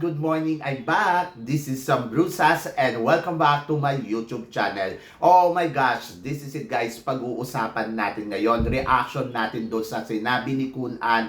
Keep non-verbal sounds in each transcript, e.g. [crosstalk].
Good morning! I'm back! This is Sam Brusas and welcome back to my YouTube channel. Oh my gosh! This is it guys. Pag-uusapan natin ngayon. Reaction natin doon sa sinabi ni Kun An.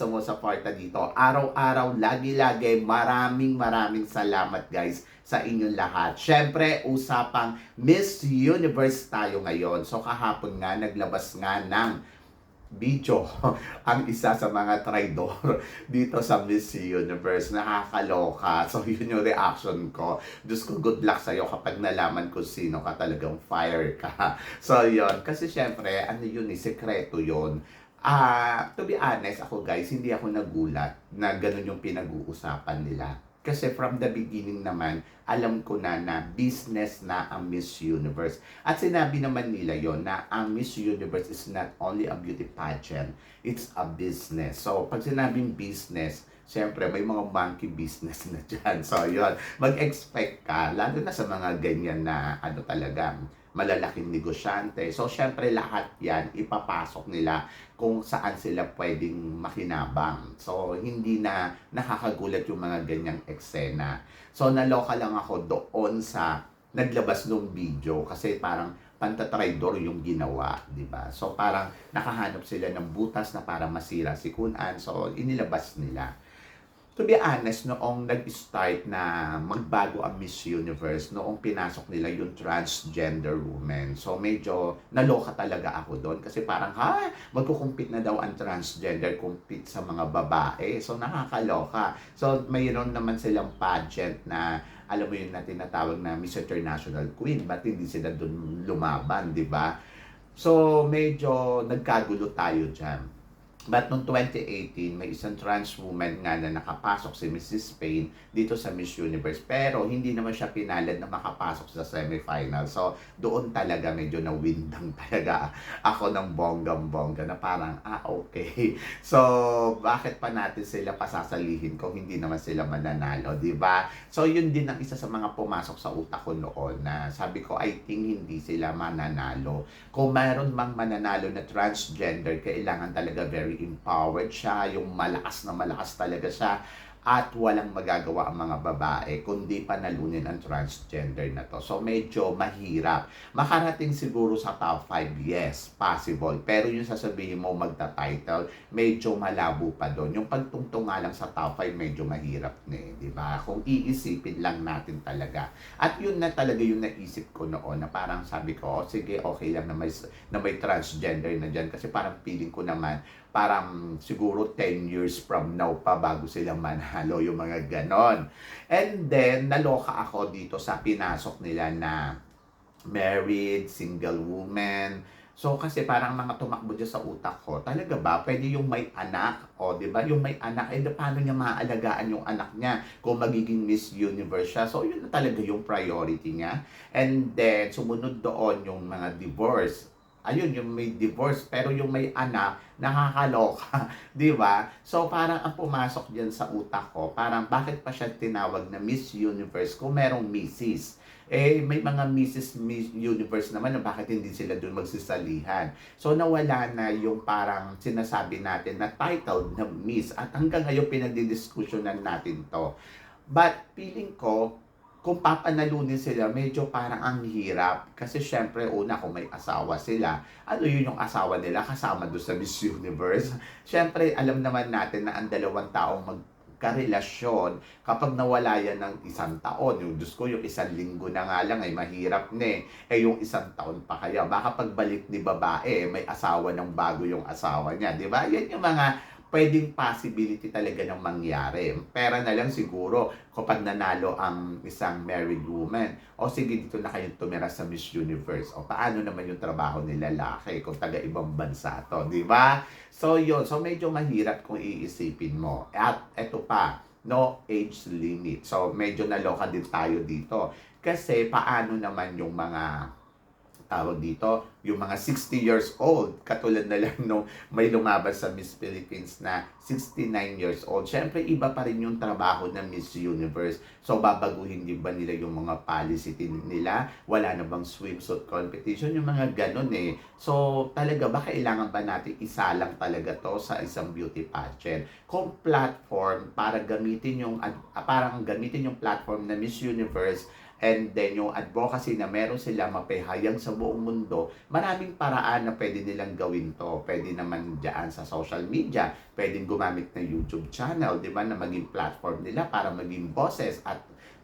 sumusuporta dito. Araw-araw, lagi-lagi, maraming maraming salamat guys sa inyong lahat. Syempre, usapang Miss Universe tayo ngayon. So kahapon nga, naglabas nga ng video [laughs] ang isa sa mga traidor [laughs] dito sa Miss Universe. Nakakaloka. So, [laughs] yun yung reaction ko. Diyos ko, good luck sa'yo kapag nalaman ko sino ka talagang fire ka. So, yun. Kasi syempre, ano yun eh, sekreto yun. Ah, to be honest, ako guys, hindi ako nagulat na ganun yung pinag-uusapan nila. Kasi from the beginning naman, alam ko na na business na ang Miss Universe. At sinabi naman nila yon na ang Miss Universe is not only a beauty pageant, it's a business. So, pag sinabing business, Siyempre, may mga monkey business na dyan. [laughs] So, yon Mag-expect ka, lalo na sa mga ganyan na, ano talaga, malalaking negosyante. So, syempre, lahat yan, ipapasok nila kung saan sila pwedeng makinabang. So, hindi na nakakagulat yung mga ganyang eksena. So, naloka lang ako doon sa naglabas ng video kasi parang pantatraidor yung ginawa, di ba? So, parang nakahanap sila ng butas na para masira si Kun An. So, inilabas nila to be honest, noong nag-start na magbago ang Miss Universe, noong pinasok nila yung transgender woman. So medyo naloka talaga ako doon kasi parang, ha, magkukumpit na daw ang transgender compete sa mga babae. So nakakaloka. So mayroon naman silang pageant na alam mo yun na tinatawag na Miss International Queen. Ba't hindi sila doon lumaban, di ba? So medyo nagkagulo tayo dyan. But noong 2018, may isang trans woman nga na nakapasok si Mrs. Spain dito sa Miss Universe. Pero hindi naman siya pinalad na makapasok sa semifinal. So doon talaga medyo nawindang [laughs] talaga ako ng bonggam-bongga na parang, ah okay. [laughs] So bakit pa natin sila pasasalihin kung hindi naman sila mananalo, di ba? So yun din ang isa sa mga pumasok sa utak ko noon na sabi ko, I think hindi sila mananalo. Kung mayroon mang mananalo na transgender, kailangan talaga very very empowered siya, yung malakas na malakas talaga siya at walang magagawa ang mga babae kundi panalunin ang transgender na to. So medyo mahirap. Makarating siguro sa top 5, yes, possible. Pero yung sasabihin mo magta-title, medyo malabo pa doon. Yung pagtungtong lang sa top 5, medyo mahirap na eh, di ba? Kung iisipin lang natin talaga. At yun na talaga yung naisip ko noon na parang sabi ko, oh, sige, okay lang na may, na may transgender na dyan kasi parang feeling ko naman parang siguro 10 years from now pa bago sila manalo yung mga ganon. And then, naloka ako dito sa pinasok nila na married, single woman. So, kasi parang mga tumakbo dyan sa utak ko, talaga ba, pwede yung may anak, o di ba, yung may anak, eh, paano niya maaalagaan yung anak niya kung magiging Miss Universe siya? So, yun na talaga yung priority niya. And then, sumunod doon yung mga divorce ayun, yung may divorce, pero yung may anak, nakakaloka, [laughs] di ba? So, parang ang pumasok dyan sa utak ko, parang bakit pa siya tinawag na Miss Universe kung merong Mrs. Eh, may mga Mrs. Miss Universe naman na bakit hindi sila doon magsisalihan. So, nawala na yung parang sinasabi natin na title na Miss at hanggang ngayon pinagdidiskusyonan natin to. But, feeling ko, kung papanalunin sila, medyo parang ang hirap. Kasi syempre, una, kung may asawa sila, ano yun yung asawa nila kasama doon sa Miss Universe? Syempre, alam naman natin na ang dalawang taong mag karelasyon kapag nawala yan ng isang taon. Yung Diyos ko, yung isang linggo na nga lang ay mahirap na eh. Eh yung isang taon pa kaya. Baka pagbalik ni babae, may asawa ng bago yung asawa niya. Di ba? Yan yung mga pwedeng possibility talaga ng mangyari. Pera na lang siguro kapag nanalo ang isang married woman. O sige, dito na kayo tumira sa Miss Universe. O paano naman yung trabaho ni lalaki kung taga ibang bansa to, di ba? So yun, so medyo mahirap kung iisipin mo. At eto pa, no age limit. So, medyo naloka din tayo dito. Kasi, paano naman yung mga tawag dito, yung mga 60 years old, katulad na lang nung may lumabas sa Miss Philippines na 69 years old. Siyempre, iba pa rin yung trabaho ng Miss Universe. So, babaguhin din ba nila yung mga policy nila? Wala na bang swimsuit competition? Yung mga ganun eh. So, talaga ba kailangan ba natin isa lang talaga to sa isang beauty pageant? Kung platform para gamitin yung, ah, parang gamitin yung platform na Miss Universe and then yung advocacy na meron sila mapahayag sa buong mundo, maraming paraan na pwede nilang gawin to. Pwede naman dyan sa social media, pwedeng gumamit ng YouTube channel, di ba, na maging platform nila para maging bosses at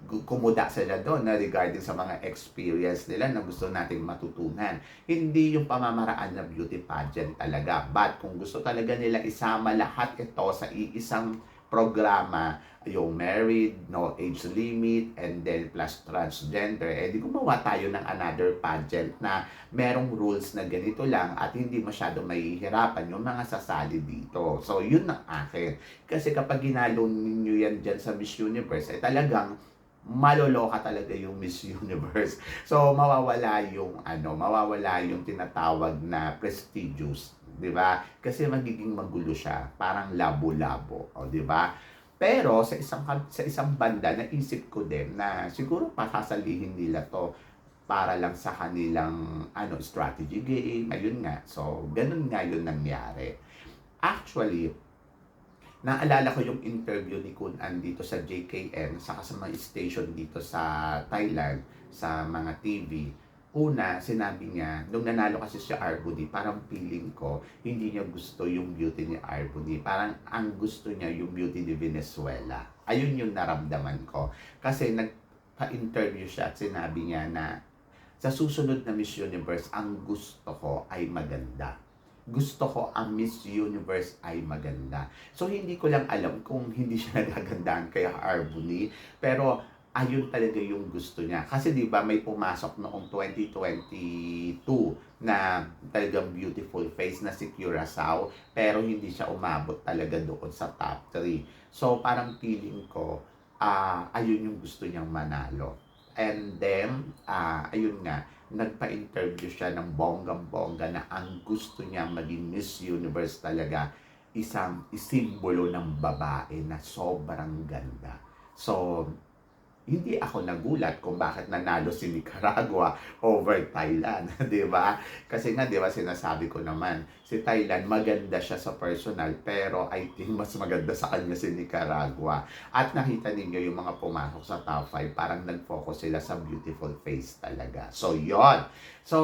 kumuda sila doon na regarding sa mga experience nila na gusto nating matutunan. Hindi yung pamamaraan na beauty pageant talaga. But kung gusto talaga nila isama lahat ito sa iisang programa, yung married, no age limit, and then plus transgender, eh di gumawa tayo ng another pageant na merong rules na ganito lang at hindi masyado mahihirapan yung mga sasali dito. So, yun ang akin. Kasi kapag ginalo ninyo yan dyan sa Miss Universe, eh talagang maloloka talaga yung Miss [laughs] Universe. So, mawawala yung, ano, mawawala yung tinatawag na prestigious. 'Di ba? Kasi magiging magulo siya, parang labo-labo, o 'di ba? Pero sa isang sa isang banda naisip ko din na siguro pakasalihin nila to para lang sa kanilang ano strategy game. Ayun nga. So, ganun nga yun nangyari. Actually, naalala ko yung interview ni Kun An dito sa JKN sa mga station dito sa Thailand sa mga TV. Una, sinabi niya, nung nanalo kasi si Arbuni, parang feeling ko, hindi niya gusto yung beauty ni Arbuni. Parang ang gusto niya yung beauty ni Venezuela. Ayun yung naramdaman ko. Kasi nagpa-interview siya at sinabi niya na sa susunod na Miss Universe, ang gusto ko ay maganda. Gusto ko ang Miss Universe ay maganda. So, hindi ko lang alam kung hindi siya [laughs] nagagandaan kay Arbuni. Pero, ayun talaga yung gusto niya. Kasi di ba may pumasok noong 2022 na talagang beautiful face na si Curacao pero hindi siya umabot talaga doon sa top 3. So parang feeling ko ah ayun yung gusto niyang manalo. And then ah ayun nga nagpa-interview siya ng bonggang-bongga na ang gusto niya maging Miss Universe talaga isang isimbolo ng babae na sobrang ganda. So, hindi ako nagulat kung bakit nanalo si Nicaragua [laughs] over Thailand, [laughs] 'di ba? Kasi nga 'di ba sinasabi ko naman, si Thailand maganda siya sa personal pero I think mas maganda sa kanya si Nicaragua. At nakita ninyo yung mga pumasok sa top 5, parang nag-focus sila sa beautiful face talaga. So 'yon. So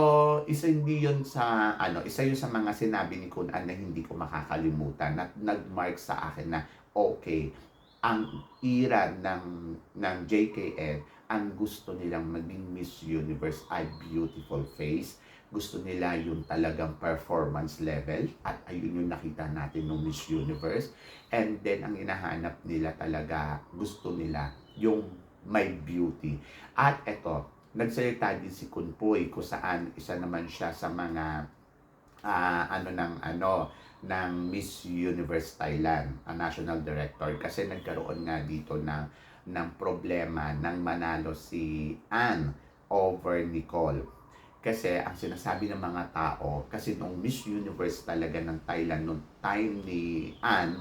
isa hindi 'yon sa ano, isa 'yun sa mga sinabi ni Kun An na hindi ko makakalimutan at nag-mark sa akin na okay, ang ira ng ng JKN ang gusto nilang maging Miss Universe ay beautiful face. Gusto nila yung talagang performance level at ayun yung nakita natin ng Miss Universe. And then ang hinahanap nila talaga, gusto nila yung may beauty. At eto, nagsalita din si Kunpoy kung saan isa naman siya sa mga ah, ano ng ano ng Miss Universe Thailand, ang national director kasi nagkaroon nga dito ng ng problema nang manalo si Anne over Nicole. Kasi ang sinasabi ng mga tao, kasi nung Miss Universe talaga ng Thailand nung time ni Anne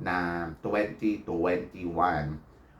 na 2021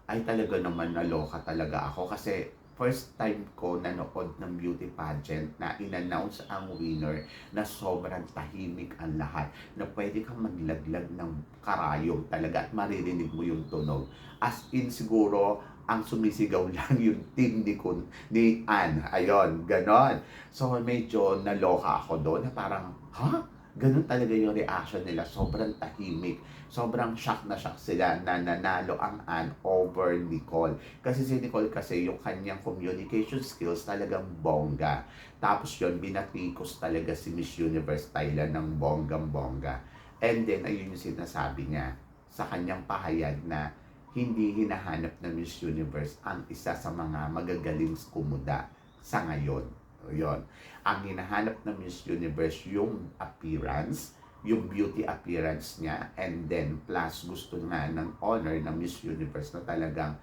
ay talaga naman naloka talaga ako kasi first time ko nanood ng beauty pageant na in-announce ang winner na sobrang tahimik ang lahat na pwede kang maglaglag ng karayom talaga at maririnig mo yung tunog. As in siguro ang sumisigaw [laughs] lang yung team ni Kun, ni Ann. Ayon, ganon. So medyo naloka ako doon na parang, ha? Ganun talaga yung reaction nila. Sobrang tahimik. Sobrang shock na shock sila na nanalo ang Ann over Nicole. Kasi si Nicole kasi yung kanyang communication skills talagang bongga. Tapos yun, binatikos talaga si Miss Universe Thailand ng bonggang-bongga. And then, ayun yung sinasabi niya sa kanyang pahayag na hindi hinahanap ng Miss Universe ang isa sa mga magagaling kumuda sa ngayon. Yun. Ang hinahanap ng Miss Universe yung appearance, yung beauty appearance niya and then plus gusto nga ng honor ng Miss Universe na talagang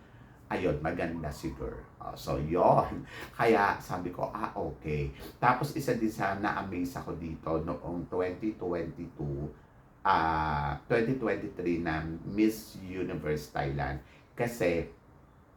ayun, maganda si girl. Oh, so, yon [laughs] Kaya sabi ko, ah, okay. Tapos isa din sa na-amaze ako dito noong 2022, ah 2023 na Miss Universe Thailand. Kasi,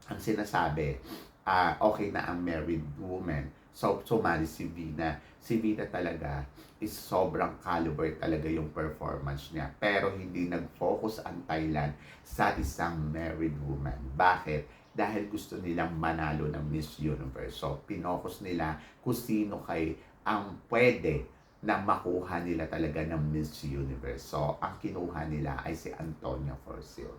ang sinasabi, ah okay na ang married woman. So, sumali si Vina. Si Vina talaga is sobrang caliber talaga yung performance niya. Pero hindi nag-focus ang Thailand sa isang married woman. Bakit? Dahil gusto nilang manalo ng Miss Universe. So, pinocus nila kung sino kay ang pwede na makuha nila talaga ng Miss Universe. So, ang kinuha nila ay si Antonia Forcil.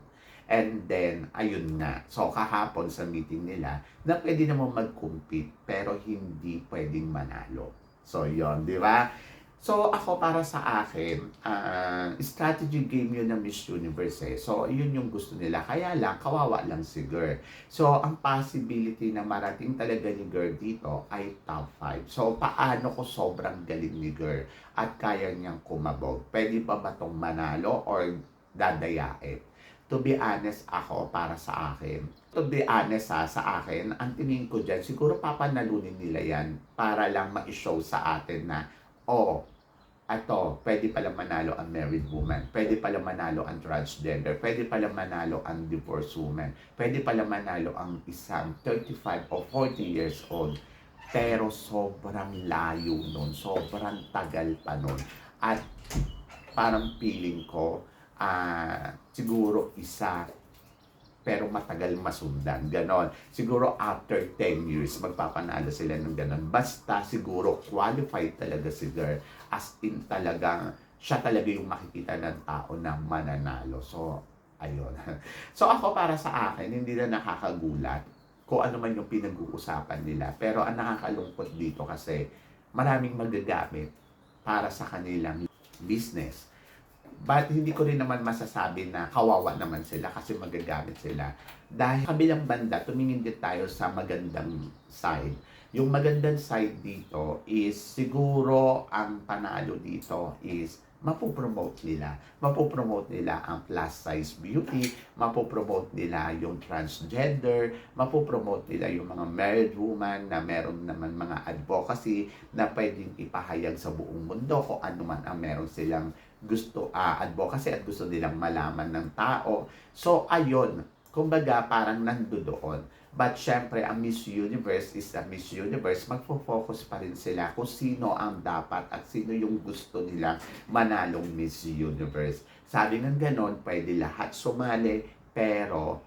And then, ayun nga. So, kahapon sa meeting nila, na pwede naman mag-compete, pero hindi pwedeng manalo. So, yon di ba? So, ako para sa akin, ah, strategy game yun ng Miss Universe eh. So, yun yung gusto nila. Kaya lang, kawawa lang si Girl. So, ang possibility na marating talaga ni Girl dito ay top 5. So, paano ko sobrang galing ni Girl at kaya niyang kumabog? Pwede pa ba itong manalo or dadayain? To be honest ako, para sa akin, to be honest ha, sa akin, ang tingin ko dyan, siguro papanalunin nila yan para lang ma-show sa atin na, oh, ato, pwede pala manalo ang married woman, pwede pala manalo ang transgender, pwede pala manalo ang divorced woman, pwede pala manalo ang isang 35 o 40 years old. Pero sobrang layo nun, sobrang tagal pa nun. At parang feeling ko, ah siguro isa pero matagal masundan. Ganon. Siguro after 10 years, magpapanalo sila ng ganon. Basta siguro qualified talaga si girl. As in talagang, siya talaga yung makikita ng tao na mananalo. So, ayun. [laughs] So ako para sa akin, hindi na nakakagulat kung ano man yung pinag-uusapan nila. Pero ang nakakalungkot dito kasi maraming magagamit para sa kanilang business. But hindi ko rin naman masasabi na kawawa naman sila kasi magagamit sila. Dahil kabilang banda, tumingin din tayo sa magandang side. Yung magandang side dito is siguro ang panalo dito is mapopromote nila. Mapopromote nila ang plus size beauty, mapopromote nila yung transgender, mapopromote nila yung mga married woman na meron naman mga advocacy na pwedeng ipahayag sa buong mundo kung ano man ang meron silang gusto uh, advocacy at gusto nilang malaman ng tao. So, ayun, kumbaga parang nandoon. But syempre, ang Miss Universe is a Miss Universe. Magfo-focus pa rin sila kung sino ang dapat at sino yung gusto nilang manalong Miss Universe. Sabi ng ganon, pwede lahat sumali, pero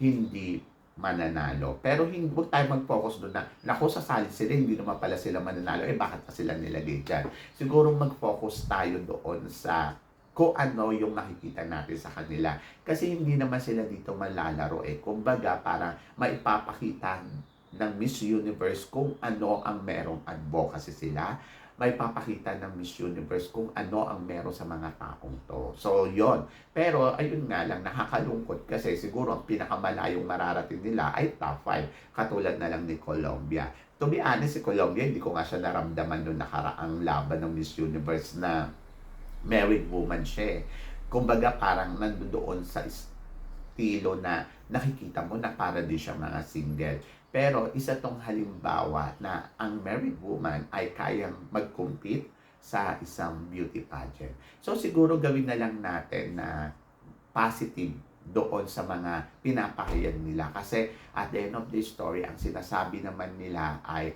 hindi mananalo. Pero hindi huwag tayo mag-focus doon na, naku, sasali sila, hindi naman pala sila mananalo. Eh, bakit pa sila nilagay dyan? Siguro mag-focus tayo doon sa kung ano yung makikita natin sa kanila. Kasi hindi naman sila dito malalaro eh. Kumbaga, para maipapakita ng Miss Universe kung ano ang merong advocacy sila may papakita ng Miss Universe kung ano ang meron sa mga taong to. So, yon Pero, ayun nga lang, nakakalungkot kasi siguro ang pinakamalayong mararating nila ay top 5. Katulad na lang ni Colombia. To be honest, si Colombia, hindi ko nga siya naramdaman noong nakaraang laban ng Miss Universe na married woman siya. eh. Kumbaga, parang nandoon sa estilo na nakikita mo na para di siya mga single. Pero isa tong halimbawa na ang married woman ay kayang mag-compete sa isang beauty pageant. So siguro gawin na lang natin na positive doon sa mga pinapahayag nila. Kasi at the end of the story, ang sinasabi naman nila ay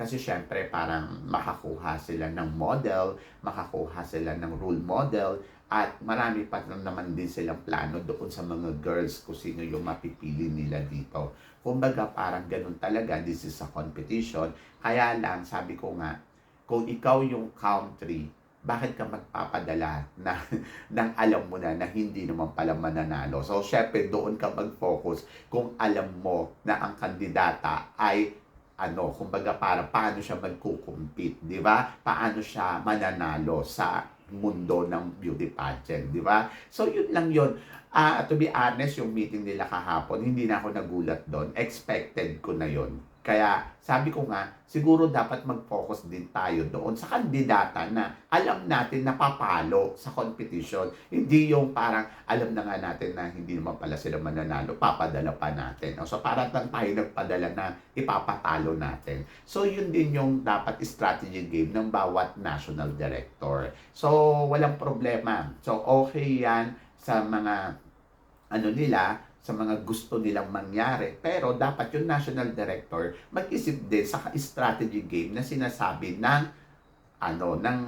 kasi syempre parang makakuha sila ng model, makakuha sila ng role model, at marami pa naman din silang plano doon sa mga girls kung sino yung mapipili nila dito. Kumbaga parang ganun talaga, this is a competition. Kaya lang, sabi ko nga, kung ikaw yung country, bakit ka magpapadala na [laughs] nang alam mo na na hindi naman pala mananalo. So, syempre, doon ka mag-focus kung alam mo na ang kandidata ay ano, kumbaga para paano siya magkukumpit, di ba? Paano siya mananalo sa mundo ng beauty pageant, di ba? So, yun lang yun. Uh, to be honest, yung meeting nila kahapon, hindi na ako nagulat doon. Expected ko na yon Kaya sabi ko nga, siguro dapat mag-focus din tayo doon sa kandidata na alam natin na papalo sa competition. Hindi yung parang alam na nga natin na hindi naman pala sila mananalo, papadala pa natin. O, So parang lang tayo nagpadala na ipapatalo natin. So yun din yung dapat strategy game ng bawat national director. So walang problema. So okay yan sa mga ano nila, sa mga gusto nilang mangyari. Pero dapat yung national director mag-isip din sa strategy game na sinasabi ng ano ng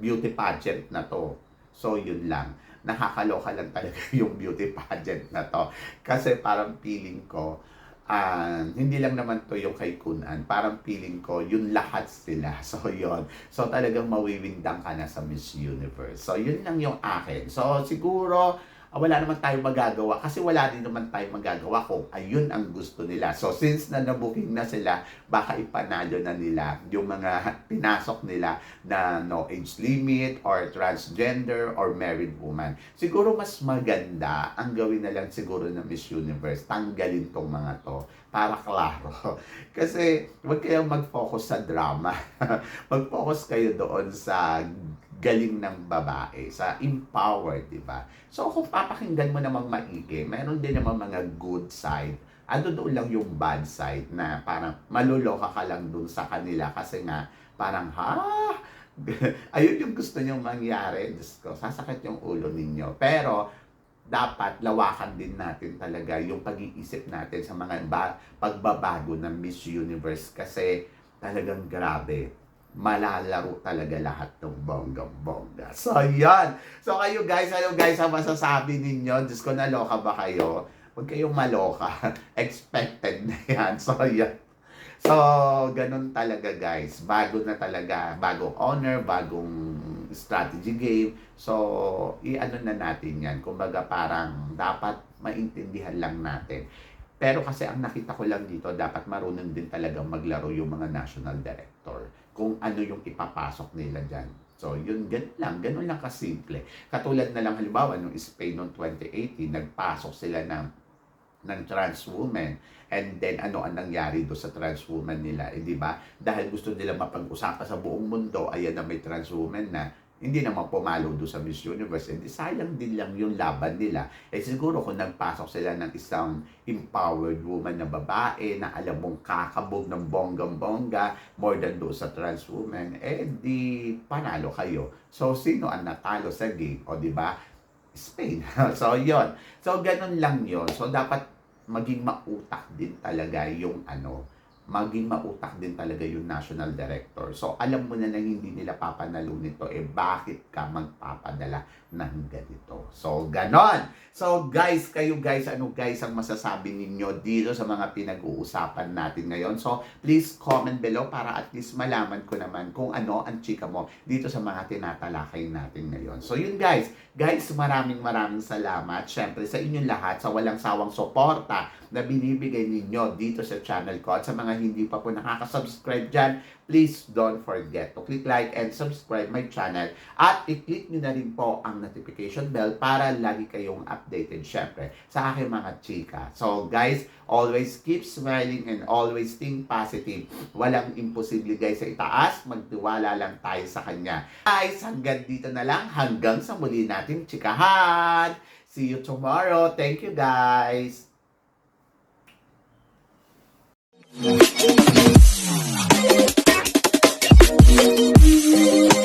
beauty pageant na to. So yun lang. Nakakaloka lang talaga [laughs] yung beauty pageant na to. Kasi parang feeling ko ah, hindi lang naman to yung kay Kunan. Parang feeling ko, yun lahat sila. [laughs] So, yun. So, talagang mawiwindang ka na sa Miss Universe. So, yun lang yung akin. So, siguro, wala naman tayong magagawa kasi wala din naman tayong magagawa kung ayun ang gusto nila. So since na nabuking na sila, baka ipanalo na nila yung mga pinasok nila na no age limit or transgender or married woman. Siguro mas maganda ang gawin na lang siguro ng Miss Universe, tanggalin tong mga to para klaro. [laughs] Kasi wag kayong mag-focus sa drama. [laughs] mag-focus kayo doon sa galing ng babae, sa empowered, di ba? So kung papakinggan mo namang maigi, meron din naman mga good side. Ano doon lang yung bad side na parang maluloka ka lang doon sa kanila kasi nga parang ha [laughs] ayun yung gusto niyong mangyari. Diyos ko, sasakit yung ulo ninyo. Pero, dapat lawakan din natin talaga yung pag-iisip natin sa mga ba- pagbabago ng Miss Universe kasi talagang grabe malalaro talaga lahat ng bonggang-bongga. So, yan. So, kayo guys, ano guys ang masasabi ninyo? Diyos ko, naloka ba kayo? Huwag kayong maloka. [laughs] Expected na yan. So, yan. So, ganun talaga guys. Bago na talaga. Bagong honor, bagong strategy game. So, i-ano na natin yan. Kumbaga parang dapat maintindihan lang natin. Pero kasi ang nakita ko lang dito, dapat marunong din talaga maglaro yung mga national director. Kung ano yung ipapasok nila dyan. So, yun, ganun lang. Ganun lang kasimple. Katulad na lang halimbawa, nung Spain noong 2018, nagpasok sila ng ng trans woman. And then, ano ang nangyari do sa trans woman nila? Eh, di ba? Dahil gusto nila mapag-usapan sa buong mundo, ayan na may trans woman na hindi naman pumalo do sa Miss Universe. And sayang din lang yung laban nila. Eh siguro kung nagpasok sila ng isang empowered woman na babae na alam mong kakabog ng bonggang-bongga more than do sa trans woman, eh di panalo kayo. So sino ang natalo sa game? O di ba? Spain. [laughs] so yon. So ganun lang yon. So dapat maging mautak din talaga yung ano, maging mautak din talaga yung national director. So, alam mo na na hindi nila papanalo nito, eh bakit ka magpapadala ng ganito? So, ganon. So, guys, kayo guys, ano guys ang masasabi ninyo dito sa mga pinag-uusapan natin ngayon? So, please comment below para at least malaman ko naman kung ano ang chika mo dito sa mga tinatalakay natin ngayon. So, yun guys. Guys, maraming maraming salamat. Siyempre, sa inyong lahat, sa walang sawang suporta na binibigay ninyo dito sa channel ko. At sa mga hindi pa po nakaka-subscribe dyan, please don't forget to click like and subscribe my channel. At i-click nyo na rin po ang notification bell para lagi kayong updated syempre sa aking mga chika. So guys, always keep smiling and always think positive. Walang imposible guys sa itaas, magtiwala lang tayo sa kanya. Guys, hanggang dito na lang. Hanggang sa muli nating chikahan. See you tomorrow. Thank you guys. Thank you.